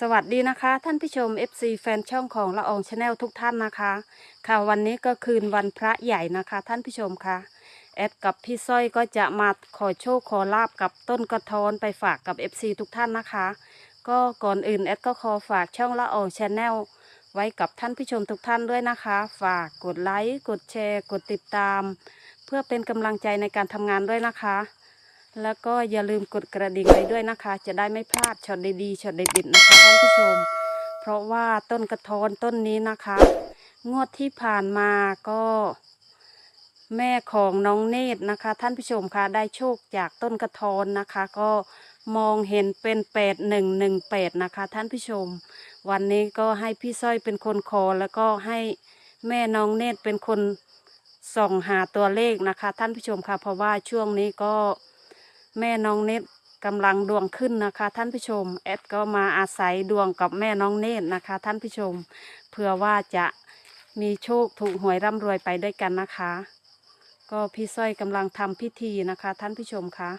สวัสดีนะคะ ท่านผู้ชม FC แฟนช่องของละอองชาแนลทุกท่านนะคะ ค่ะวันนี้ก็คืนวันพระใหญ่นะคะ ท่านผู้ชมค่ะ แอดกับพี่สร้อยก็จะมาขอโชคขอลาบกับต้นกระท้อนไปฝากกับ FC ทุกท่านนะคะ ก็ก่อนอื่นแอดก็ขอฝากช่องละอองชาแนลไว้กับท่านผู้ชมทุกท่านด้วยนะคะ ฝากกดไลค์กดแชร์ กดติดตาม เพื่อเป็นกำลังใจในการทำงานด้วยนะคะ แล้วก็อย่าลืมกดกระดิ่งไว้ด้วยนะคะ จะได้ไม่พลาดช็อตดีๆช็อตเด็ดๆนะคะท่านผู้ชม เพราะว่าต้นกระท้อนต้นนี้นะคะ งวดที่ผ่านมาก็ แม่ของน้องเนตรนะคะ ท่านผู้ชมคะได้โชคจากต้นกระท้อนนะคะ ก็มองเห็นเป็นแปดหนึ่งหนึ่งแปดนะคะ ท่านผู้ชม วันนี้ก็ให้พี่สร้อยเป็นคนขอแล้วก็ให้แม่น้องเนตรเป็นคนส่องหาตัวเลขนะคะ ท่านผู้ชมค่ะเพราะว่าช่วงนี้ก็ แม่น้องเนตรกำลังดวงขึ้นนะคะ ท่านผู้ชม แอดก็มาอาศัยดวงกับแม่น้องเนตรนะคะ ท่านผู้ชม เพื่อว่าจะมีโชคถูกหวยร่ำรวยไปด้วยกันนะคะ ก็พี่สร้อยกำลังทำพิธีนะคะ ท่านผู้ชมคะ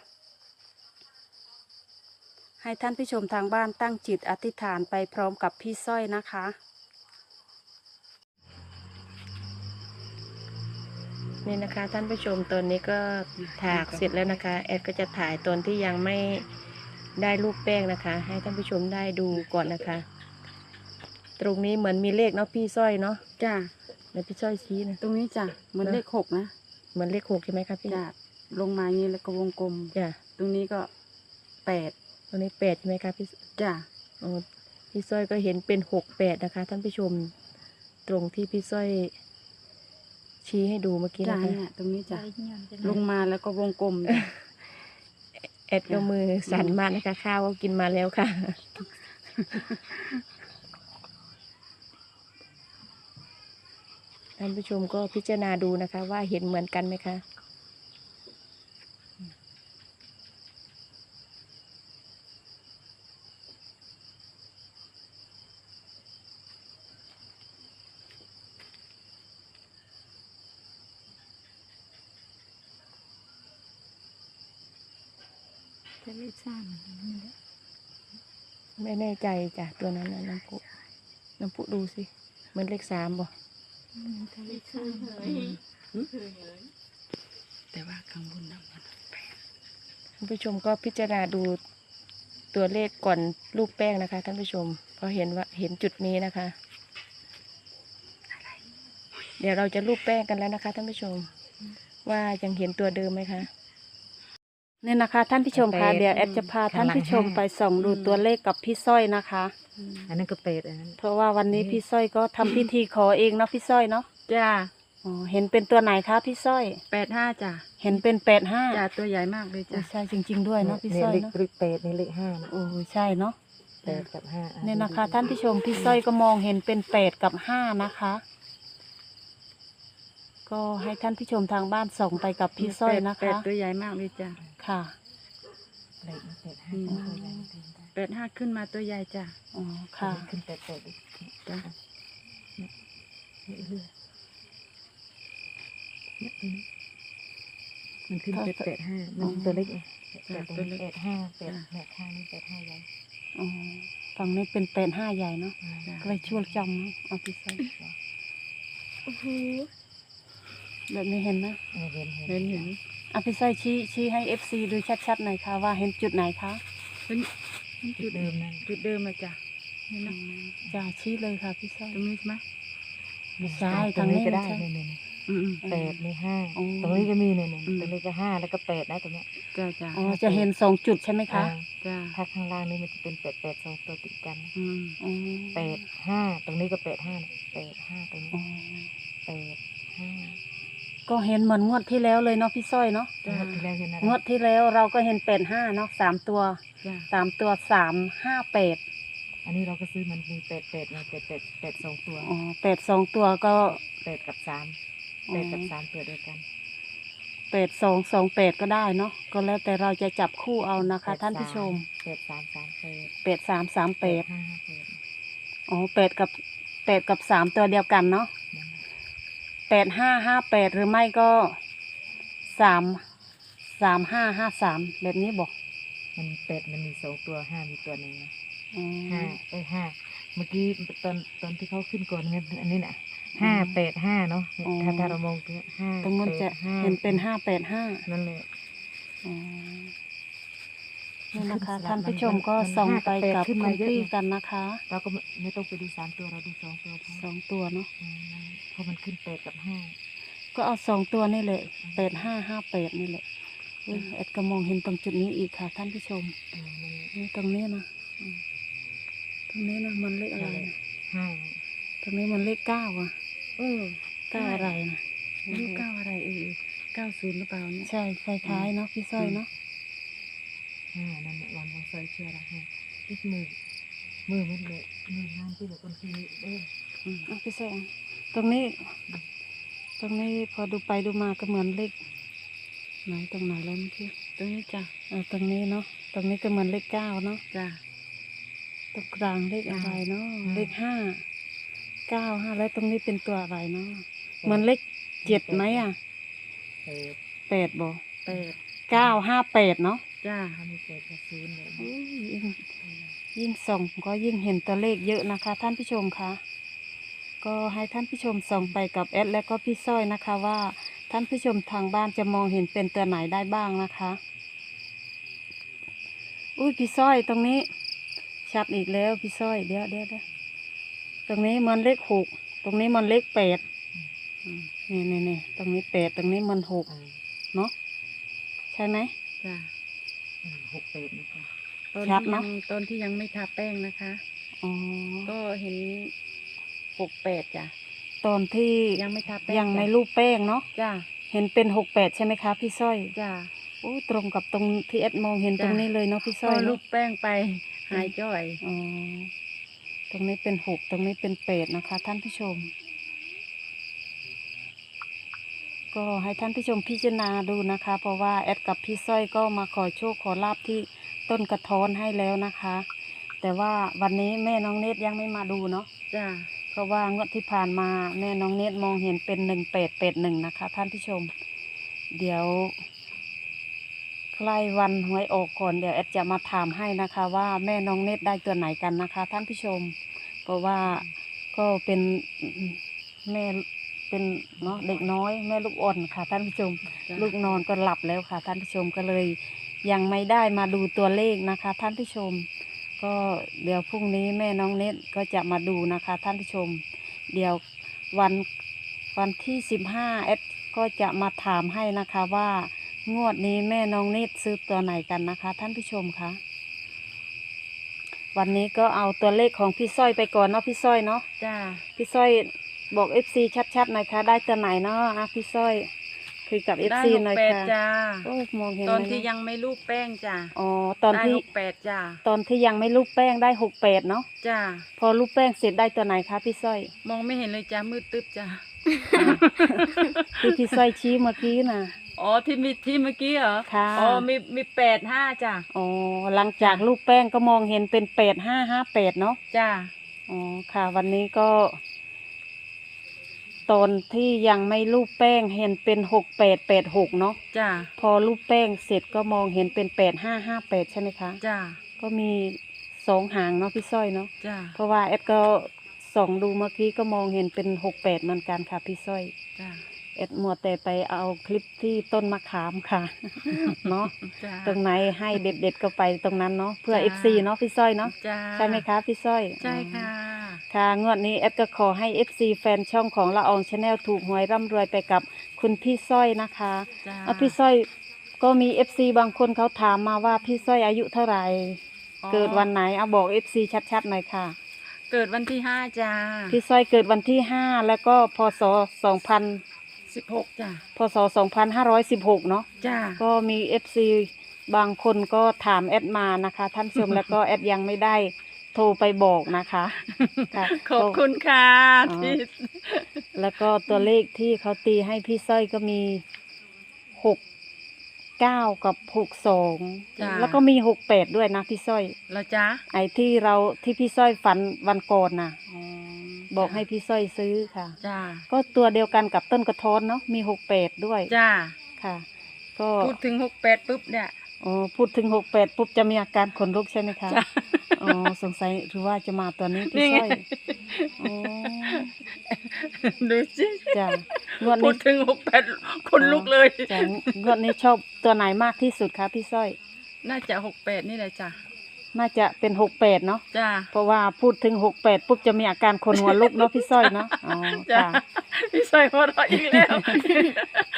ให้ท่านผู้ชมทางบ้านตั้งจิตอธิษฐานไปพร้อมกับพี่สร้อยนะคะ นี่นะคะ ท่านผู้ชมตอนนี้ก็ถากเสร็จแล้วนะคะ แอดก็จะถ่ายตอนที่ยังไม่ได้รูปแป้งนะคะ ให้ท่านผู้ชมได้ดูก่อนนะคะ ตรงนี้เหมือนมีเลขเนาะพี่สร้อยเนาะจ้าแล้วพี่สร้อยชี้นะ ตรงนี้จ้ะเหมือนเลขหกนะเหมือนเลขหกใช่ไหมคะพี่จ้ะลงมาอย่างนี้แล้วก็วงกลม จ้ะตรงนี้ก็แปดตรงนี้แปดใช่ไหมคะพี่จ้ะอ๋อพี่สร้อยก็เห็นเป็นหกแปดนะคะ ท่านผู้ชม ตรงที่พี่สร้อย ชี้ให้ดูเมื่อกี้จ้ะนะคะเนี่ยตรงนี้จ้ะลงมาแล้วก็วงกลมจ้ะแอดก็มือสั่นมากนะคะ ข้าวก็กินมาแล้วค่ะ ท่านผู้ชมก็พิจารณาดูนะคะ ว่าเห็นเหมือนกันไหมคะ จะไม่ทราบไม่แน่ใจจ้ะตัวนั้นนะน้ำพุน้ำพุดูสิเหมือนเลขสามบ่แต่ว่าข้างบนนั่นมันท่านผู้ชมก็พิจารณาดูตัวเลขก่อนรูปแป้งนะคะท่านผู้ชมเพราะเห็นว่าเห็นจุดนี้นะคะ เดี๋ยวเราจะรูปแป้งกันแล้วนะคะท่านผู้ชม ว่ายังเห็นตัวเดิมไหมคะ เนี่ยนะคะ ท่านผู้ชมคะแปดเดี๋ยวแอดจะพาท่านผู้ชมข้างหลังไปส่องดูตัวเลขกับพี่สร้อยนะคะ อันนั้นก็เป็ดอันนั้นเพราะว่าวันนี้พี่สร้อยก็ทำพิธีขอเองเนาะพี่สร้อยเนาะจ้าอ๋อเห็นเป็นตัวไหนคะพี่สร้อย แปดห้าจ้าเห็นเป็นแปดห้าจ้าตัวใหญ่มากเลยจ้าใช่จริง ๆ ด้วยเนาะพี่เนี่สร้อยเลขเนาะเลขเป็ดนี่เลขห้านะโอ้ใช่เนาะเป็ดกับห้าอ่เนี่ยนะคะ ท่านผู้ชมพี่สร้อยก็มองเห็นเป็นแปดกับห้านะคะ ก็ให้ท่านผู้ชมทางบ้านส่งไปกับพี่สร้อยนะแปดคะตัวใหญ่มากเลยจ้า ค่ะเลขเป็ดห้าอืมเอาไว้เต็มได้แปดห้าขึ้นมาตัวใหญ่จ้าอ๋อค่ะขึ้นเป็ดเป็ดอีกจ้านี่เรื่อยเนี่ยตรงนี้มันขึ้นเป็ดเป็ดห้ามันตัวเล็กไงเป็ดตัวเล็กเป็ดห้าเป็ดแม่ข้างนี่เป็ดห้าใหญ่อ๋อฝั่งนี้เป็นแปดห้าใหญ่เนาะอ่าก็เลยช่วยจำเนาะเอาพี่สร้อยแบบนี้เห็นไหมเออเห็นเห็นเห็นเอาพี่สร้อยชี้ชี้ให้เอฟซีดูชัดๆหน่อยค่ะว่าเห็นจุดไหนคะเป็นเป็นจุจุดดเดิมนั่นจุดเดิมเลยจ้าเห็นไหมจ้าชี้เลยค่ะพี่สร้อย ตรงนี้ใช่ไหมไม่ใช่ตรทางงนี้นี้ก็ไม่ได้ใช่ เนี่ยเนี่ยอืมอืมเป็ดนี่ห้าอ๋อ ตรงนี้ก็มีเนี่ยเนี่ยอืม ตรงนี้ก็ห้าแล้วก็เป็ดนะตรงเนี้ยจ้าจ้าอ๋อจะเห็นสองจุดใช่ไหมคะอ่าจ้าถ้าข้างล่างนี่มันจะเป็นเป็ดเป็ดสองตัวติดกันอืมอ๋อเป็ดห้าตรงนี้ก็เป็ดห้านะเป็ดห้าตรงนี้อ๋อเป็ดห้า ก็เห็นเหมือนงวดที่แล้วเลยเนาะพี่สร้อยเนาะงวดที่แล้วคือนะงวดที่แล้วเราก็เห็นเป็ดห้าเนาะสามตัวจ้าสามตัวสามห้าเป็ดอันนี้เราก็ซื้อมันมีเป็ดเป็ดมาเป็ดเป็ดเป็ดสองตัวอ๋อเป็ดสองตัวก็เป็ดกับสามอ๋อเป็ดกับสามตัวเดียวกันเป็ดสองสองเป็ดก็ได้เนาะก็แล้วแต่เราจะจับคู่เอานะคะเป็ดท่านผู้ชมเป็ดสามสามเป็ดเป็ดสามสามเป็ดห้าห้าเป็ดอ๋อเป็ดกับเป็ดกับสามตัวเดียวกันเนาะนั่น แหละเป็ดห้าห้าเป็ดหรือไม่ก็สามสามห้าห้าสามแบบนี้บอกมันเป็ดมันมีสองตัวห้ามีตัวหนึ่งนะออ๋อห้าเอ้ยห้าเมื่อกี้ตอนตอนที่เขาขึ้นก่อนเนี่ยอันนี้น่ะห้าแปดห้าเนาะถ้าถ้าเรามองตรงนี้ห้าตรงนู้นจะแปดห้าเห็นเป็นห้าแปดห้านั่นแหละ อ๋อ นี่นะคะขึ้นสลับท่านผู้ชมมันก็มันส่องห้าไปกับแปดกับขึ้นคุมาณเยอะพี่ไงกันนะคะเราก็ไม่ไม่ต้องไปดูสามตัวเราดูสองตัวพอสองตัวเนาะอืมนั่นเพราะมันขึ้นแปดกับห้า ก็เอาสองตัวนี่แหละแปดห้าห้าแปดนี่แหละอุ๊ยแอดก็มองเห็นตรงจุดนี้อีกค่ะ ท่านผู้ชมอืมนั่นแหละนี่ตรงนี้นะอืมตรงนี้นะมันเลขอะไรนะห้าตรงนี้มันเลขเก้าอะเออ เก้าอะไรนะลูกเก้าอะไรเออเก้าศูนย์หรือเปล่าเนี่ยใช่คล้ายๆเนาะพี่สร้อยเนาะ ห้านั่นแหละวันวันซอยเชื่อละห้าอีกมือมือมันเลยมือห้ามที่แบบคนที่เอออืมเอาพี่สร้อยเอาตรงนี้ ตรงนี้พอดูไปดูมาก็เหมือนเลขไหนตรงไหนแล้วเมื่อกี้ตรงนี้จ้ะเออตรงนี้เนาะตรงนี้ก็เหมือนเลขเก้าเนาะจ้ะตรงกลางเลขอะไรเนาะเลขห้าเก้าห้าแล้วตรงนี้เป็นตัวอะไรเนาะเหมือนเลขเจ็ดไหมอะแปดแปดบอกแปดเก้าห้าแปดเนาะ จ้ะถ้ามีแปดกับศูนย์เลยอุ้ยยิ่งยิ่งส่องก็ยิ่งเห็นตัวเลขเยอะนะคะ ท่านผู้ชมคะก็ให้ท่านผู้ชมส่องไปกับแอดและก็พี่สร้อยนะคะว่าท่านผู้ชมทางบ้านจะมองเห็นเป็นตัวไหนได้บ้างนะคะ อุ้ยพี่สร้อยตรงนี้ ชัดอีกแล้วพี่สร้อยเดี๋ยวเดี๋ยวเดี๋ยวตรงนี้มันเลขหกตรงนี้มันเลขแปดอืมนี่นี่นี่ตรงนี้แปดตรงนี้มันหกอ่าเนาะใช่ไหม จ้ะอืม หกแปดนะคะ ตอนชัดที่เนยัอะงตอนที่ยังไม่ทาแป้งนะคะ อ๋อก็เห็นหกแปดจ้ะตอนที่ยังไม่ทาแป้งยังไม่จ้ะรูปแป้งเนาะจ้ะเห็นเป็นหกแปดใช่ไหมคะพี่สร้อยจ้ะโอ้ตรงกับตรงที่เอ็ดมองเห็นจ้ะตรงนี้เลยเนาะพี่สพร้ออยลูเนาะกแป้งไปหายจ้อย อ๋อตรงนี้เป็นหกตรงนี้เป็นแปดนะคะ ท่านผู้ชม ก็ให้ท่านผู้ชมพิจารณาดูนะคะ เพราะว่าแอดกับพี่สร้อยก็มาขอโชคขอลาบที่ต้นกระท้อนให้แล้วนะคะ แต่ว่าวันนี้แม่น้องเนตยังไม่มาดูเนาะจ้ะเพราะว่างวดที่ผ่านมาแม่น้องเนตมองเห็นเป็นหนึ่งเป็ดเป็ดหนึ่งนะคะ ท่านผู้ชม เดี๋ยว ใกล้วันหวยออกก่อนเดี๋ยวแอดจะมาถามให้นะคะ ว่าแม่น้องเนตได้ตัวไหนกันนะคะ ท่านผู้ชม เพราะว่าก็เป็นแม่ เป็นเนาะเด็กน้อยแม่ลูกอ่อนค่ะท่านผู้ชมจ้ะลูกนอนก็หลับแล้วค่ะ ท่านผู้ชมก็เลย ยังไม่ได้มาดูตัวเลขนะคะ ท่านผู้ชม ก็เดี๋ยวพรุ่งนี้แม่น้องเน็ตก็จะมาดูนะคะ ท่านผู้ชม เดี๋ยววันวันที่สิบห้าเอดก็จะมาถามให้นะคะว่างวดนี้แม่น้องเน็ตซื้อตัวไหนกันนะคะ ท่านผู้ชมคะวันนี้ก็เอาตัวเลขของพี่สร้อยไปก่อนเนาะพี่สร้อยเนาะจ้ะพี่สร้อย บอกเอฟซีชัดๆหน่อยค่ะ ได้ตัวไหนเนาะอะพี่สร้อย คุยกับเอฟได้ซีหหน่กอยแปดค่ะจ้ะโอ้ยมองเห็นตอนไหมที่เาะยังไม่ลูกแป้งจ้ะอ๋อตอนได้ที่หกแปดจ้ะตอนที่ยังไม่รูปแป้งได้หกแปดเนาะจ้ะพอรูปแป้งเสร็จได้ตัวไหนคะพี่สร้อย มองไม่เห็นเลยจ้ะมืดตึ๊บจ้ะที่พี่สร้อยชี้เมื่อกี้น่ะ อ๋อที่มีที่เมื่อกี้เหรอค่ะ อ๋อมีมีแปดห้าจ้ะอ๋อหลังจากรูปแป้งก็มองเห็นเป็นแปดห้าห้าแปดเนาะจ้ะอ๋อค่ะ วันนี้ก็ ตอนที่ยังไม่รูปแป้งเห็นเป็นหกแปดแปดหกเนาะจ้ะพอรูปแป้งเสร็จก็มองเห็นเป็นแปดห้าห้าแปดใช่ไหมคะจ้ะก็มีสองหางเนาะพี่สร้อยเนาะจ้ะเพราะว่าแอดก็ส่องดูเมื่อกี้ก็มองเห็นเป็นหกแปดเหมือนกันค่ะพี่สร้อยจ้ะเอ็ดมัวแต่ไปเอาคลิปที่ต้นมะขามค่ะ เนาะจ้ะตรงไหนให้เด็ดๆก็ไปตรงนั้นเนาะเพื่อจ้าเอฟซีเนาะพี่สร้อยเนาะจ้ะใช่ไหมคะพี่สร้อยใช่ค่ะ ค่ะงวดนี้เอ็ดก็ขอให้เอฟซีแฟนช่องของละอองชาแนลถูกหวยร่ำรวยไปกับคุณพี่สร้อยนะคะจ้ะเอาพี่สร้อยก็มีเอฟซีบางคนเขาถามมาว่าพี่สร้อยอายุเท่าไหร่ อ๋อเกิดวันไหนเอาบอกเอฟซีชัดๆหน่อยค่ะ เกิดวันที่ห้าจ้ะพี่สร้อยเกิดวันที่ห้าแล้วก็พศสองพันสิบหกจ้ะพศสองพันห้าร้อยสิบหกเนาะ จ้ะก็มีเอฟซีบางคนก็ถามแอดมานะคะ ท่านผู้ชม แล้วก็แอดยังไม่ได้ โทรไปบอกนะคะค่ะขอบคุณค่ะอ๋อที่แล้วก็ตัวเลขที่เขาตีให้พี่สร้อยก็มีหกเก้ากับหกสองแล้วก็มีหกแปดด้วยนะพี่สร้อยแล้วจ้ะไอ้ที่เราที่พี่สร้อยฝันวันก่อนนะอ๋อบอกให้พี่สร้อยซื้อค่ะจ้ะก็ตัวเดียวกันกับต้นกระท้อนเนาะมีหกแปดด้วยจ้ะค่ะ ก็พูดถึงหกแปดปุ๊บเนี่ย อ๋อพูดถึงหกแปดปุ๊บจะมีอาการขนลุกใช่ไหมคะจ้ะ อ๋อสงสัยหรือว่าจะมาตอนนี้พี่นี่ไง สร้อยอ๋อดูสิจ้ะงวดพูนี้ ดถึงหกแปดคนลุกเลย จ้ะงวดนี้ชอบตัวไหนมากที่สุดคะพี่สร้อย น่าจะหกแปดนี่แหละจ้ะ น่าจะเป็นหกแปดเนาะจ้าเพราะว่าพูดถึงหกแปดปุ๊บจะมีอาการคนหัวลุกเนาะพี่สร้อยเนาะอ๋อจ้าค่ะพี่ซอยหัวเราะอีกแล้ว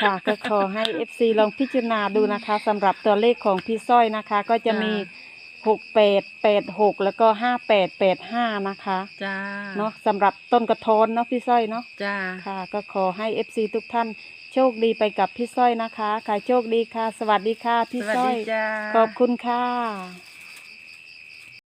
ค่ะก็ขอให้ FC ลองพิจารณาดูนะคะสำหรับตัวเลขของพี่สร้อยนะคะ ก็จะมีจ้ หกแปดแปดหกแล้วก็ห้าแปดแปดห้านะคะจ้าเนาะสำหรับต้นกระท้อนเนาะพี่สร้อยเนาะ จ้า ค่ะ ก็ขอให้ FC ทุกท่านโชคดีไปกับพี่สร้อยนะคะ ค่ะโชคดีค่ะ สวัสดีค่ะสพี่วัสสร้อดีย จ้า ขอบคุณค่ะ